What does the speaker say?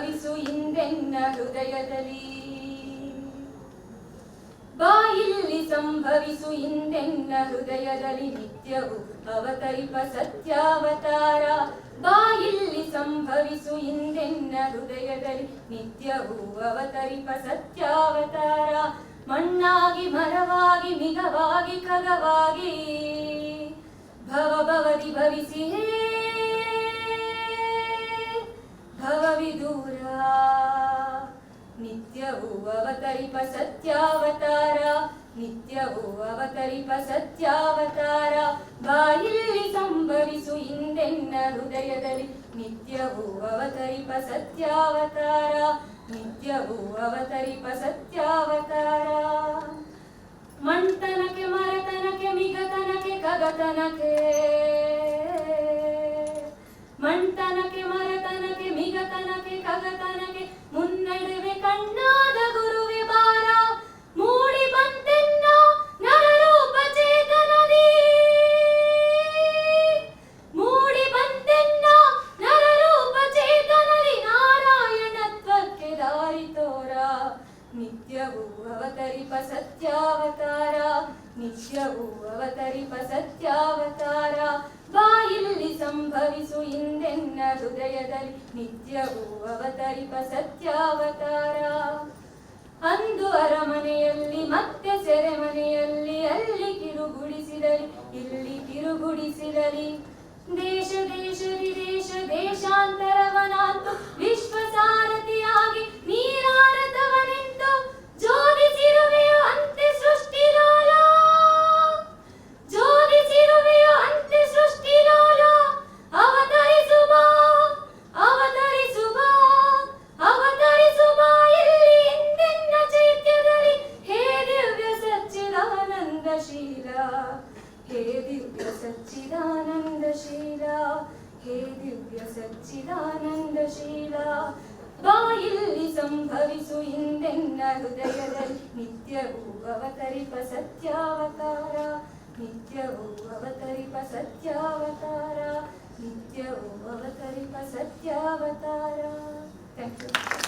ಸಂಭವಿಸು ಇಂದೆನ್ನ ಹೃದಯದಲ್ಲಿ. ಬಾಯಿಲ್ಲಿ ಸಂಭವಿಸು ಇಂದೆನ್ನ ಹೃದಯದಲ್ಲಿ ನಿತ್ಯವು ಅವತರಿಪ ಸತ್ಯಾವತಾರ. ಬಾಯಿಲ್ಲಿ ಸಂಭವಿಸು ಇಂದೆನ್ನ ಹೃದಯದಲ್ಲಿ ನಿತ್ಯವು ಅವತರಿಪ ಸತ್ಯಾವತಾರ. ಮಣ್ಣಾಗಿ, ಮರವಾಗಿ, ಮಿಗವಾಗಿ ಖಗವಾಗಿ ಭವ ಭವದಿ ಭವಿಸಿ ಹೇ ಅವತರಿಪ ಸತ್ಯಾವತಾರ. ನಿತ್ಯವೂ ಅವತರಿಪ ಸತ್ಯಾವತಾರ. ಬಾಯಿಲ್ಲಿ ಸಂಭವಿಸು ಹಿಂದೆನ್ನ ಹೃದಯದಲ್ಲಿ ನಿತ್ಯವೂ ಅವತರಿಪ ಸತ್ಯಾವತಾರ. ನಿತ್ಯವೂ ಅವತರಿಪ ಸತ್ಯಾವತಾರ. ಮಣ್ತನಕ್ಕೆ ಮರತನಕ್ಕೆ ಮಿಗತನಕ್ಕೆ ಕಗತನಕ್ಕೆ ನಿತ್ಯವೂ ಅವತರಿಪ ಸತ್ಯಾವತಾರ, ನಿತ್ಯವೂ ಅವತರಿಪ ಸತ್ಯಾವತಾರ. ಬಾಯಿಲ್ಲಿ ಸಂಭವಿಸು ಇಂದೆನ್ನ ಹೃದಯದಲ್ಲಿ ನಿತ್ಯವೂ ಅವತರಿಪ ಸತ್ಯಾವತಾರ. ಅಂದು ಅರಮನೆಯಲ್ಲಿ, ಮತ್ತೆ ಸೆರೆಮನೆಯಲ್ಲಿ, ಅಲ್ಲಿ ಕಿರುಗುಡಿಸಿದಲಿ, ಇಲ್ಲಿ ಕಿರುಗುಡಿಸಿದಲಿ. ದೇಶ ದೇಶ, ವಿದೇಶ ದೇಶಾಂತರವನಾಂತು ದಿವ್ಯ ಸಚ್ಚಿದಾನಂದ ಶೀಲ ಹೇ ದಿವ್ಯ ಸಚ್ಚಿದಾನಂದ ಶೀಲ ಬಾಯಿಲ್ಲಿ ಸಂಭವಿಸು ಇಂದೆನ್ನ ಹೃದಯದಲ್ಲಿ ನಿತ್ಯವೂ ಅವತರಿಪ ಸತ್ಯಾವತಾರ ನಿತ್ಯವೂ ಅವತರಿಪ ಸತ್ಯಾವತಾರ ನಿತ್ಯವೂ ಅವತರಿಪ ಸತ್ಯಾವತಾರ ಥ್ಯಾಂಕ್ ಯು